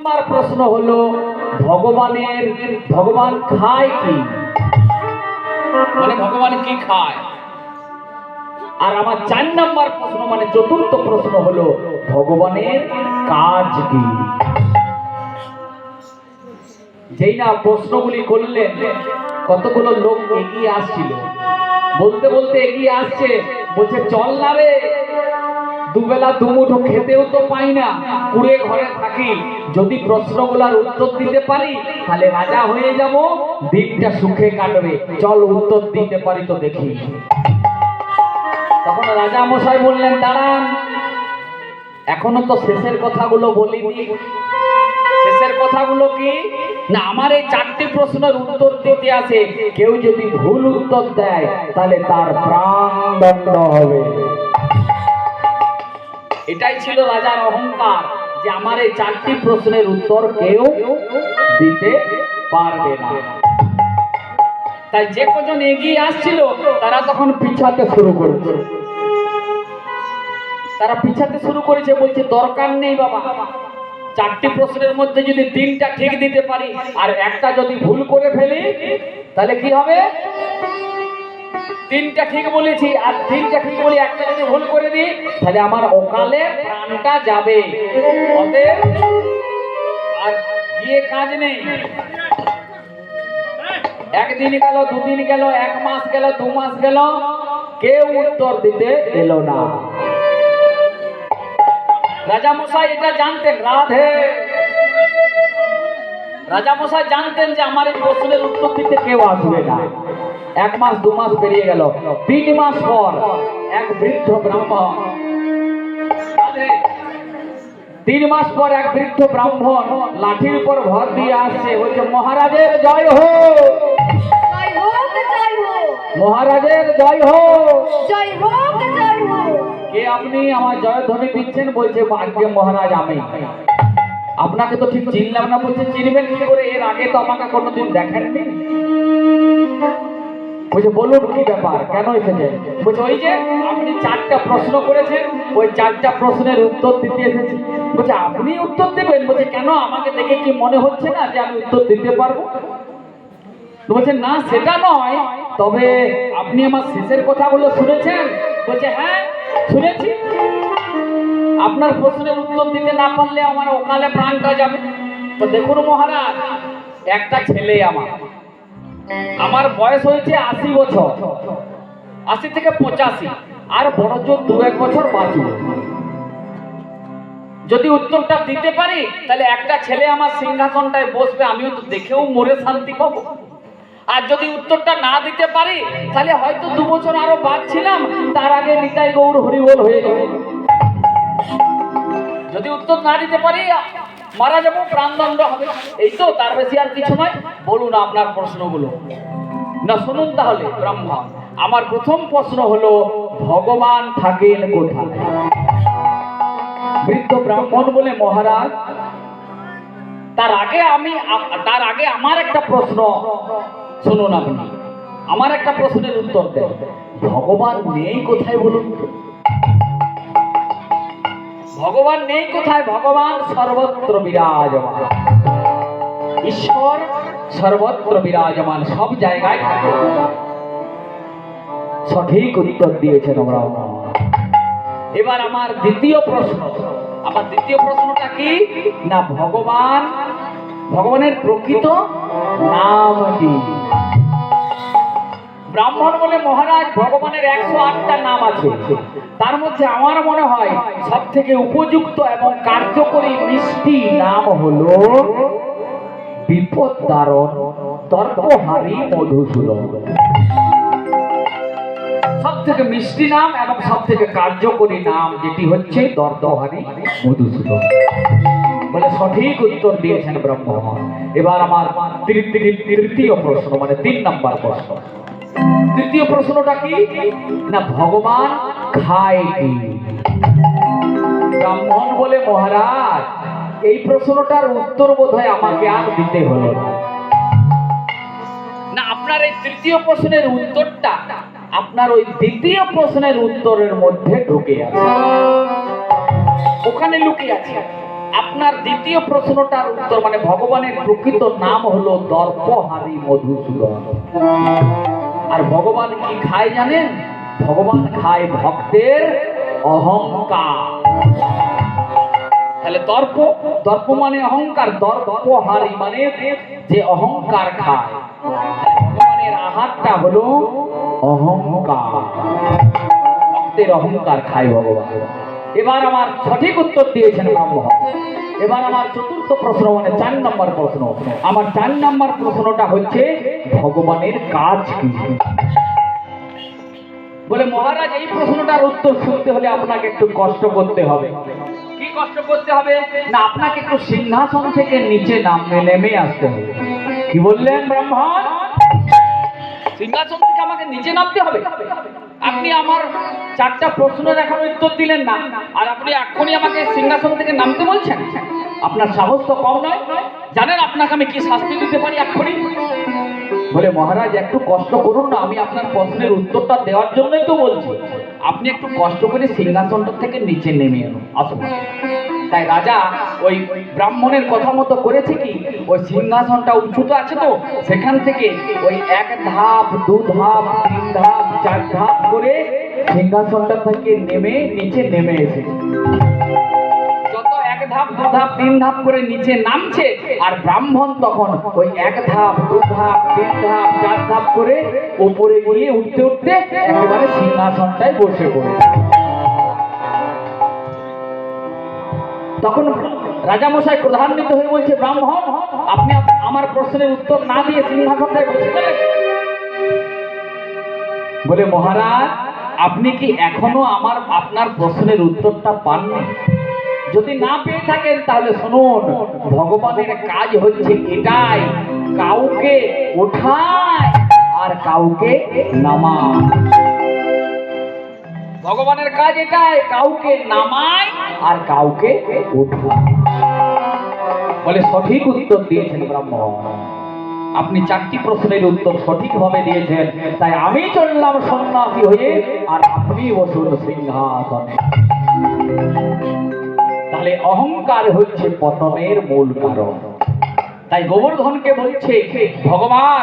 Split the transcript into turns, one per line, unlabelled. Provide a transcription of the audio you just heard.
আমার প্রশ্ন হলো ভগবানের ভগবান খায় কি?
মানে ভগবান কি খায়?
আর আমার চার নাম্বার প্রশ্ন মানে চতুর্থ প্রশ্ন হলো ভগবানের কাজ কি? যেই না প্রশ্নগুলি করলেন কতগুলো লোক এগিয়ে আসছিল। বলতে বলতে এগিয়ে আসছে বলছে চল না রে দুবেলা দুমুঠো খেতেও তো পাই না। কুড়ে ঘরে থাকি। যদি প্রশ্নগুলোর উত্তর দিতে পারি, তাহলে রাজা হয়ে যাব। দিনটা সুখে কাটবে। চল উত্তর দিতে পারি তো দেখি। তখন রাজা মশাই বললেন, দাঁড়ান। এখনও তো শেষের কথাগুলো বলিনি। শেষের কথাগুলো কি? না, আমার এই চারটি প্রশ্নের উত্তর দিতে আসে। কেউ যদি ভুল উত্তর দেয়, তাহলে তার প্রাণ দণ্ড হবে। এটাই ছিল রাজার অহংকার যে আমার এই চারটি প্রশ্নের উত্তর কেউ দিতে পারবে না। তাই যে কজন এগিয়ে আসছিল, তারা তখন পিছাতে শুরু করেছে। তারা পিছাতে শুরু করেছে বলছে, দরকার নেই বাবা। চারটি প্রশ্নের মধ্যে যদি তিনটা ঠিক দিতে পারি, আর একটা যদি ভুল করে ফেলি, তাহলে কি হবে? তিনটা ঠিক বলেছি, আর তিনটা ঠিক বলি একটা যদি ভুল করে দিই, তাহলে আমার অকালে প্রাণটা যাবে। আর গিয়ে কাজ নেই। একদিন গেল, দুদিন গেল, এক মাস গেল, দু মাস গেল, কেউ উত্তর দিতে এলো না। রাজা মশাই এটা জানতেন, রাধে। রাজা মশাই জানতেন যে আমার এই প্রশ্নের উত্তর দিতে কেউ আসবে না। এক মাস দু মাস পেরিয়ে গেল। তিন মাস পর এক বৃদ্ধ ব্রাহ্মণ তিন মাস পর এক বৃদ্ধ ব্রাহ্মণ লাঠির উপর ভর দিয়ে আসছে। বলছে মহারাজের জয় হোক।
জয় জয় হোক।
মহারাজের জয় হোক।
জয় হোক জয় হোক।
কে আপনি আমার জয়ধ্বনি দিচ্ছেন? বলছে আজকে মহারাজ আমি। আপনাকে তো ঠিক চিনলাম না। বলছে চিনবেন কি করে? এর আগে তো আমাকে কোনোদিন দেখেননি? বলছে, বলুন কি ব্যাপার? কেন এসেছে? বলছে, ওই যে আপনি চারটা প্রশ্ন করেছেন, ওই চারটা প্রশ্নের উত্তর দিতে এসেছি। বলছে, আপনি উত্তর দেবেন? বলছে, কেন? আমাকে দেখে কি মনে হচ্ছে না যে আমি উত্তর দিতে পারব? বলছে, না, সেটা নয়, তবে আপনি আমার শেষের কথাগুলো শুনেছেন? বলছে হ্যাঁ শুনেছি। আপনার প্রশ্নের উত্তর দিতে না পারলে আমার ওকালে প্রাণটা যাবে। তো দেখুন মহারাজ, একটা ছেলে আমার। আমার বয়স হয়েছে আশি বছর। আশি থেকে পঁচাশি। আর বড় জোর দু এক বছর বাঁচব যদি উত্তরটা দিতে পারি, তাহলে একটা ছেলে আমার সিংহাসনটায় বসবে, আমিও তো দেখেও মরে শান্তি পাবো। আর যদি উত্তরটা না দিতে পারি, তাহলে হয়তো দু বছর আরও বাঁচছিলাম, তার আগে নিতাই গৌর হরিবল হয়ে যাবে যদি উত্তর না দিতে পারি মারা যাব, প্রাণদণ্ড হবে। এই তো, তার বেশি আর কিছু নয়। বলুন আপনার প্রশ্নগুলো। না, শুনুন তাহলে, ব্রহ্মা। আমার প্রথম প্রশ্ন হলো, ভগবান থাকেন কোথায়? বৃদ্ধ ব্রাহ্মণ বলে, মহারাজ, তার আগে আমি, তার আগে আমার একটা প্রশ্ন শুনুন আপনি। আমার একটা প্রশ্নের উত্তর দেন। ভগবান নেই কোথায় বলুন? ভগবান নেই কোথায়? ভগবান সর্বত্র বিরাজমান। ঈশ্বর সর্বত্র বিরাজমান, সব জায়গায় থাকে। সঠিক উত্তর দিয়েছেন আমরা এবার আমার দ্বিতীয় প্রশ্ন। আমার দ্বিতীয় প্রশ্নটা কি? না, ভগবান, ভগবানের প্রকৃত নাম কি? ব্রাহ্মণ বলে মহারাজ ভগবানের একশো আটটা নাম আছে। তার মধ্যে আমার মনে হয় সব থেকে উপযুক্ত এবং কার্যকরী মিষ্টি নাম হলো বিপদ দারণ, তর্কহারি, মধুসূদন। সব থেকে মিষ্টি নাম এবং সব থেকে কার্যকরী নাম যেটি হচ্ছে দর্দহারি, মধুসূদন। বলে সঠিক উত্তর দিয়েছেন ব্রহ্ম এবার আমার তৃতীয় প্রশ্ন মানে তিন নম্বর প্রশ্ন। তৃতীয় প্রশ্নটা কি? না, ভগবান খায় কি? ব্রাহ্মণ বলে, মহারাজ, এই প্রশ্নটার উত্তর বোধ হয় আমাকে আর দিতে হলো না, আপনার এই তৃতীয় প্রশ্নের উত্তরটা আপনার ওই দ্বিতীয় প্রশ্নের উত্তরের মধ্যে ঢুকে আছে। ওখানে লুকিয়ে আছে। আপনার দ্বিতীয় প্রশ্নটার উত্তর মানে ভগবানের প্রকৃত নাম হলো দর্পহারি মধুসূদন। আর ভগবান কি খায় জানেন? ভগবান খায় ভক্তের অহংকার। তাহলে দর্প দর্প মানে অহংকার দর্পহারি মানে যে অহংকার খায়। ভগবানের আহারটা হলো অহংকার। ভক্তের অহংকার খায় ভগবান। এবার আমার সঠিক উত্তর দিয়েছেন ব্রহ্ম এবার আমার চতুর্থ প্রশ্ন মানে চার নম্বর প্রশ্ন। আমার চার নম্বর প্রশ্নটা হচ্ছে, ভগবানের কাজ কি? বলে, মহারাজ, এই প্রশ্নটার উত্তর শুনতে হলে আপনাকে একটু কষ্ট করতে হবে। কি কষ্ট করতে হবে? না, আপনাকে একটু সিংহাসন থেকে নিচে নামে নেমে আসতে হবে। কি বললেন ব্রাহ্মণ? সিংহাসন থেকে আমাকে নিচে নামতে হবে? আপনি আমার চারটা প্রশ্নের এখন উত্তর দিলেন না। আর আপনি এখনই আমাকে সিংহাসন থেকে নামতে বলছেন? আপনার সাহস তো কম নয়। জানেন আপনাকে আমি কি শাস্তি দিতে পারি এক্ষুনি? বলে, মহারাজ, একটু কষ্ট করুন না। আমি আপনার প্রশ্নের উত্তরটা দেওয়ার জন্যই তো বলছি। আপনি একটু কষ্ট করে সিংহাসনটা থেকে নিচে নেমে এলো আসুন। তাই রাজা ওই ব্রাহ্মণের কথা মতো করেছে কি? ওই সিংহাসনটা উঁচুতে আছে তো, সেখান থেকে ওই এক ধাপ, দু ধাপ, তিন ধাপ, চার ধাপ করে সিংহাসনটা থেকে নেমে, নিচে নেমে এসেছে। এক ধাপ, দু ধাপ, তিন ধাপ করে নিচে নামছে, আর ব্রাহ্মণ তখন ওই এক ধাপ, দু ধাপ, তিন ধাপ, চার ধাপ করে উপরে গিয়ে উঠতে উঠতে একেবারে সিংহাসনটায় বসে পড়ে তখন রাজামশাই প্রধান্বিত হয়ে বলছে, ব্রাহ্মণ, আপনি আমার প্রশ্নের উত্তর না দিয়ে সিংহাসনটায় বসে বলে, মহারাজ, আপনি কি এখনও আমার, আপনার প্রশ্নের উত্তরটা পাননি? যদি না পেয়ে থাকেন, তাহলে শুনুন, ভগবানের কাজ হচ্ছে এটাই, কাউকে ওঠায় আর কাউকে নামায়। ভগবানের কাজ এটাই, কাউকে নামায় আর কাউকে বলে সঠিক উত্তর দিয়েছেন ব্রাহ্মণ। আপনি চারটি প্রশ্নের উত্তর সঠিকভাবে দিয়েছেন, তাই আমি চললাম সন্ন্যাসী হয়ে আর আপনি বসুন সিংহাসনে। তাহলে অহংকার হচ্ছে পতনের মূল কারণ। তাই গোবর্ধনকে বলছে ভগবান